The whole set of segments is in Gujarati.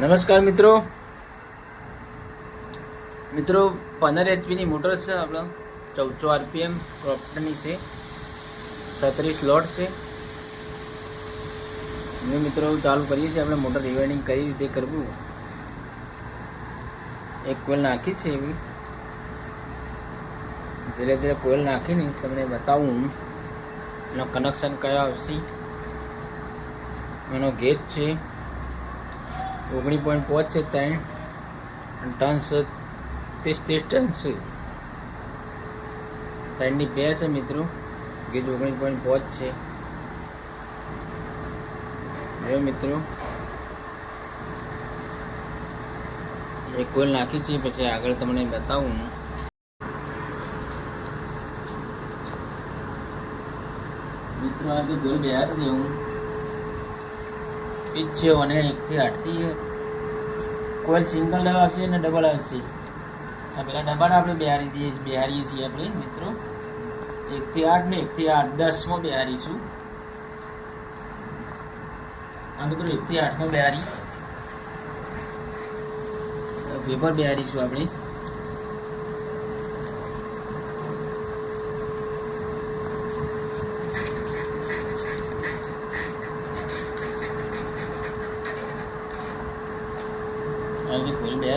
નમસ્કાર મિત્રો. મિત્રો, પંદર એચપીની મોટર છે આપણો. ચૌદસો આરપીએમ ક્રોપ્ટની છે. છત્રીસ લોટ છે. અને મિત્રો, ચાલુ કરીએ છીએ આપણે મોટર રિવાઇડિંગ કઈ રીતે કરવું? એક કોઈલ નાખી છે એવી. ધીરે ધીરે કોઈલ નાખીને તમને બતાવું એનો કનેક્શન કયા આવશે? એનો ગેજ છે. ઓગણીસ પોઈન્ટ પાંચ છે ત્રણ અને ટન છે ત્રીસ ત્રીસ ટન છે. ત્રણની બે છે મિત્રો, ગેજ ઓગણીસ પોઈન્ટ પાંચ છે. જો મિત્રો, એક કોલ નાખી છે, પછી આગળ તમને બતાવું મિત્રો, આ તો ગોલ બે હાથ દેવું પીચ છે અને એકથી આઠથી કોઈ સિંગલ આવશે અને ડબલ આવશે? આ પેલા ડબલ આપણે બિહારી દઈએ બિહારીએ છીએ આપણે, મિત્રો. એકથી આઠ ને એકથી આઠ, દસમાં બિહારીશું. આ મિત્રો એકથી આઠમાં બિહારી. પેપર બિહારીશું આપણે.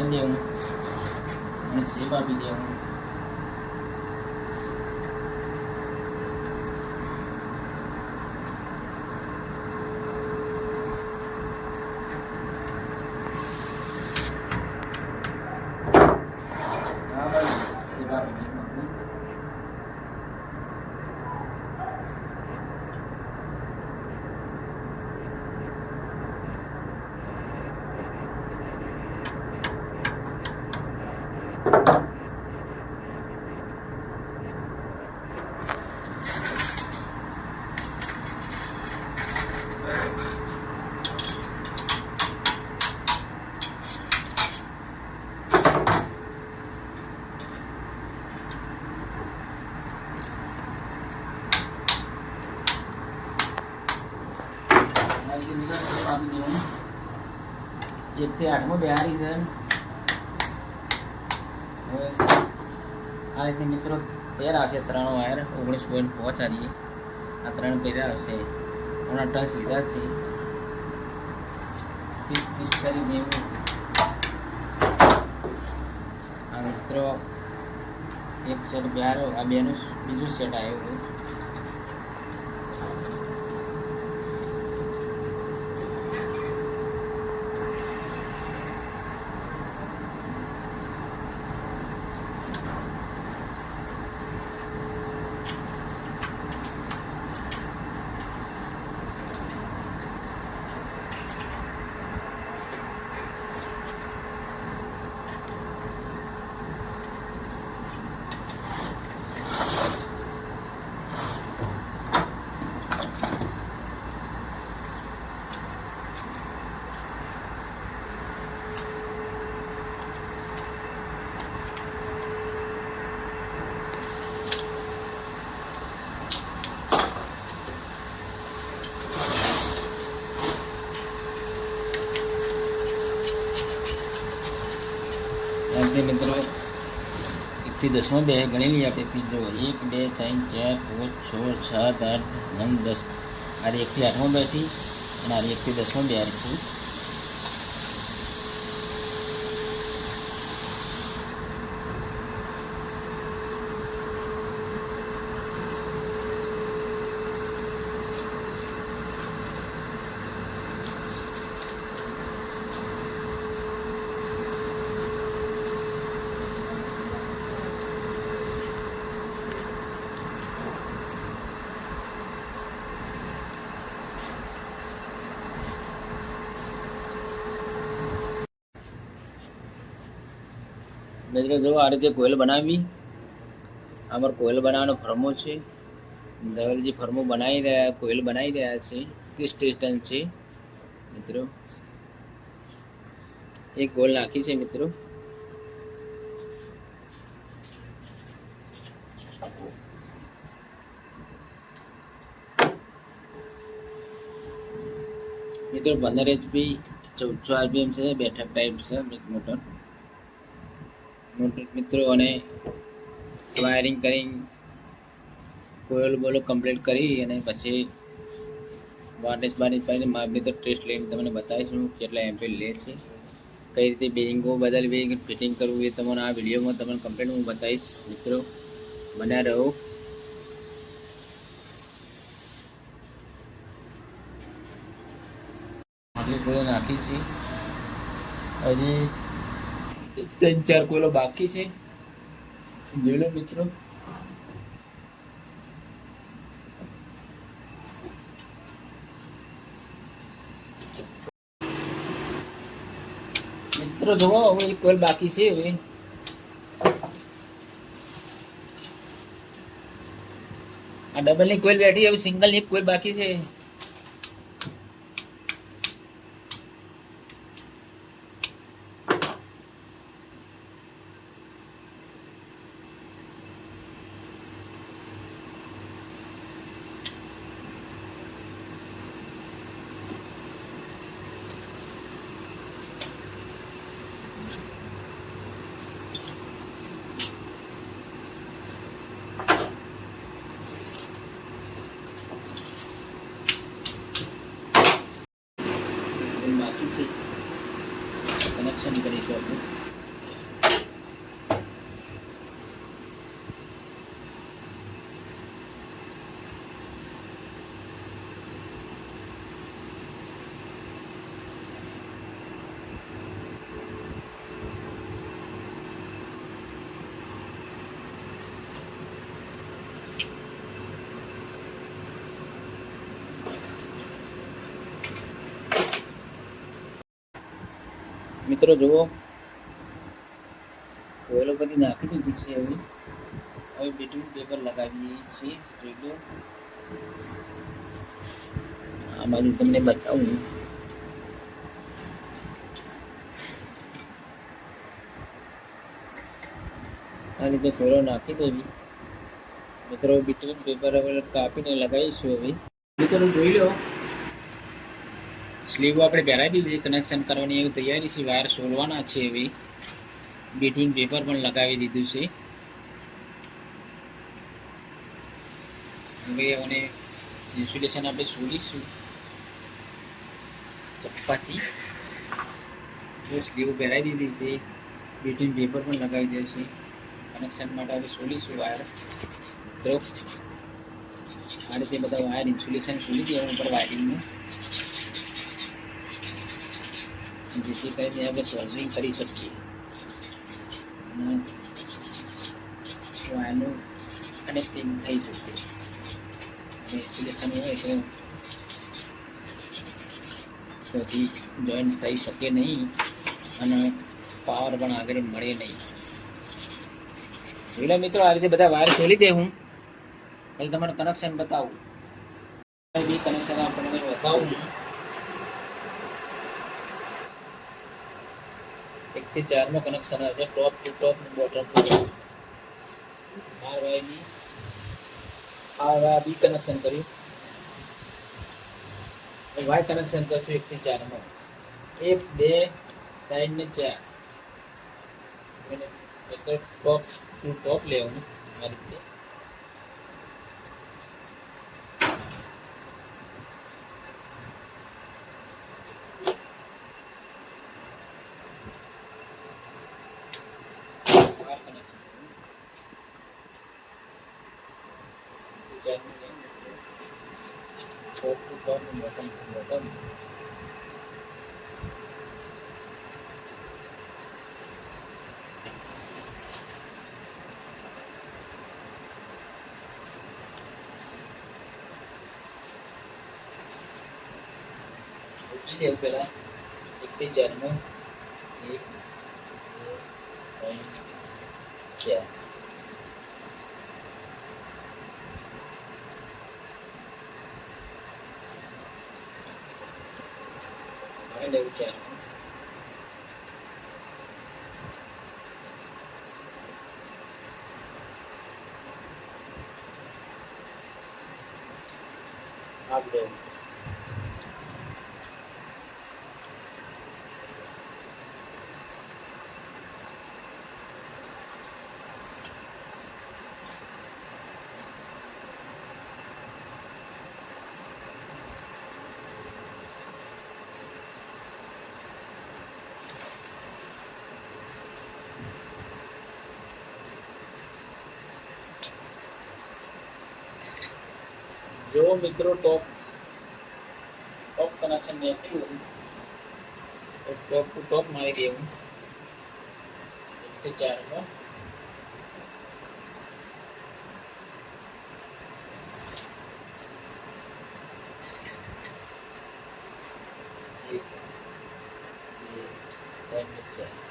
બેર દેવું અને સેબ આપી હા ભાઈ સેબ આપી દેવું આ રીતે મિત્રો સેબ આપી દેવું એકથી આઠમાં બિહારી છે. હવે આ રીતે મિત્રો પેર આવશે ત્રણ વાયર, ઓગણીસ પોઈન્ટ આરીએ આ ત્રણ પેર આવશે. હમણાં ટચ લીધા છે. ત્રીસ ત્રીસ કરી દેવું. આ મિત્રો એક સેટ બિહારો, આ બેનું બીજું સેટ આવ્યું આજે મિત્રો એકથી દસમાં બે ગણી લઈએ આપણે પીજો એક, બે, ત્રણ, ચાર, પાંચ, છ, સાત, આઠ, નવ, દસ. આ એકથી આઠમાં બેઠી અને આ એકથી દસમાં બે હારી મિત્રો, જો આ રીતે કોયલ બનાવી અમારો કોયલ બનાવવાનો ફર્મો છે. ધવલજી ફર્મો બનાવી રહ્યા, કોયલ બનાવી રહ્યા છે. ત્રીસ ત્રીસ છે, મિત્રો. એક કોયલ નાખી છે, મિત્રો. મિત્રો, પંદર એચપી ચૌદસો આરપીએમ છે, બેઠક ટાઈપ છે મોટર મોટર મિત્રો અને વાયરિંગ કરી કોયલ બોલો કમ્પ્લીટ કરી અને પછી વાર્નિશ બાર્નિશ પાડીને માપની તો ટેસ્ટ લઈને તમને બતાવીશું કેટલા એમ્પીર લે છે. કઈ રીતે બેરિંગો બદલવી ફિટિંગ કરવું એ તમને આ વિડીયોમાં તમને કમ્પ્લીટ હું બતાવીશ મિત્રો. બન્યા રહો. આપણે કોયલો નાખી છે. હજી ત્રણ ચાર કોયલો બાકી છે. જોઈ લો મિત્રો. મિત્રો જોવો હવે એક કોયલ બાકી છે હવે. આ ડબલની કોયલ બેઠી, હવે સિંગલની કોયલ બાકી છે કોયલ બાકી છે કનેક્શન કરીશું આપણે મિત્રો, જુઓ. કોયલો બધી નાખી દીધી છે હવે. હવે બીટું પેપર લગાવીએ છીએ સ્ટ્રીટો આ બાજુ તમને બતાવું. આ રીતે કોયલો નાખી દેવી. મિત્રો બીટું પેપર હવે કાપીને લગાવીશું હવે. મિત્રો, જોઈ લો. સ્લીવ આપણે પહેરાવી દીધી કનેક્શન કરવાની એવી તૈયારી છે વાયર સોલવાના છે એવી. બીટિંગ પેપર પણ લગાવી દીધું છે. હવે અને ઇન્સ્યુલેશન આપણે સોલીશું. ચપ્પાથી જો સ્લીવ પહેરાવી દીધી છે. બીટિંગ પેપર પણ લગાવી દેશે કનેક્શન માટે આપણે સોલીશું વાયર તો આ રીતે બધા વાયર ઇન્સ્યુલેશન સોલી દેવાનું ઉપર વાયરિંગનું જેથી કરીને આપણે સોલ્વિંગ કરી શકીએ. અને વાયરનું કનેક્ટિંગ થઈ શકે. અને તો તેથી જોઈન્ટ થઈ શકે નહીં અને પાવર પણ આગળ મળે નહીં. જોઈ લો મિત્રો, આ રીતે બધા વાયર ખોલી દે હું. પછી તમારું કનેક્શન બતાવું. બી કનેક્શન આપણને બતાવું એક થી ચારમાં કનેક્શન આવે છે ટોપ ટુ ટોપ ને bottom to R Y B R Y B connection કર્યું વાય કનેક્શન કરશું એક થી ચારમાં એક બે ત્રણ ને ચાર અને એક તો ટોપ ટુ ટોપ લેવાનું આ રીતે વાયર કનેક્શન ચારમાં ટોપ ટુ ટોપ ને બોટમ ટુ બોટમ લેવું પેલા એક થી ચારમાં એક ચાર મારે લેવું જો મિત્રો ટોપ ટોપ કનેક્શન મેં કર્યું તો ટોપ ટુ ટોપ મારી દેવું. એકથી ચારમાં Thank બે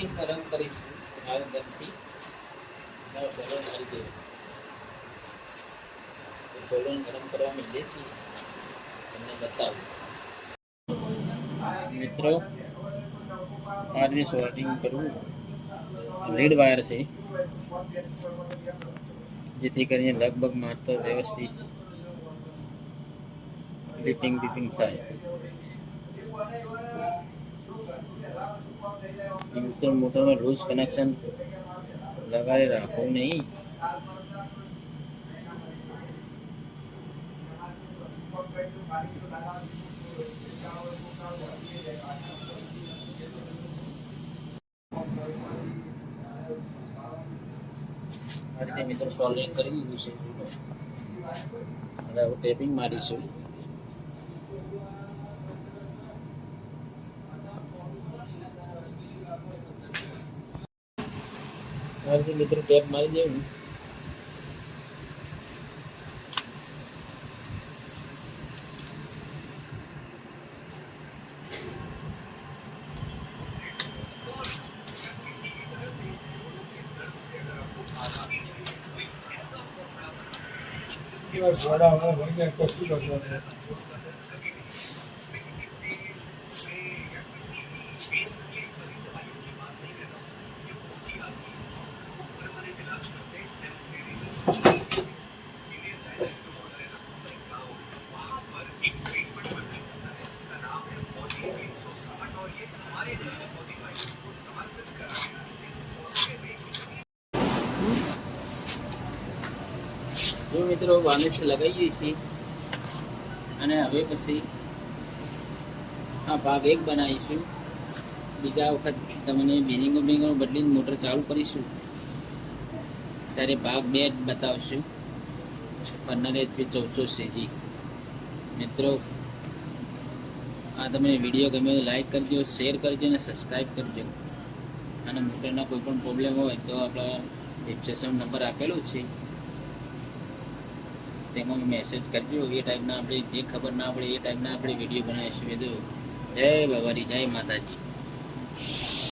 સોલ્ડરિંગ રંગ કરીશું. દેવું ગરમ કરવા માંડીએ છીએ. તમને મિત્રો આ રીતે સોલ્ડરિંગ કરવું. લીડ વાયર છે. જેથી કરીને લગભગ માત્ર વ્યવસ્થિત લિપિંગ લિપિંગ થાય. ઇન્સ્ટોલ મોટરનો લૂઝ કનેક્શન લગાડી રાખવું નહીં આ રીતે મિત્રો સોલ્વિંગ કરી દીધું છે હવે હું ટેપિંગ મારીશું આ રીતે મિત્રો ટેપ મારી દેવું जिसके बाद घोड़ा वाला भर गया कॉफी कर મિત્રો વાર્નિશ લગાવીએ છીએ. અને હવે પછી આ ભાગ એક બનાવીશું. બીજા વખત તમને બિનિંગો બિનિંગો બદલીને મોટર ચાલુ કરીશું. ત્યારે ભાગ બે બતાવશું. પંદર એચપી ચૌદસો સીજી મિત્રો, આ તમને વીડિયો ગમે લાઈક કરજો, શેર કરજો અને સબસ્ક્રાઈબ કરજો. અને મોટરના કોઈ પણ પ્રોબ્લેમ હોય તો આપણા ડિસ્ક્રિપ્શન નંબર આપેલો છે. તેમાં મેસેજ કરજો. એ ટાઈપના આપણે જે ખબર ના પડે, એ ટાઈપના આપણે વીડિયો બનાવીશું. બધું જય બાબારી જય માતાજી.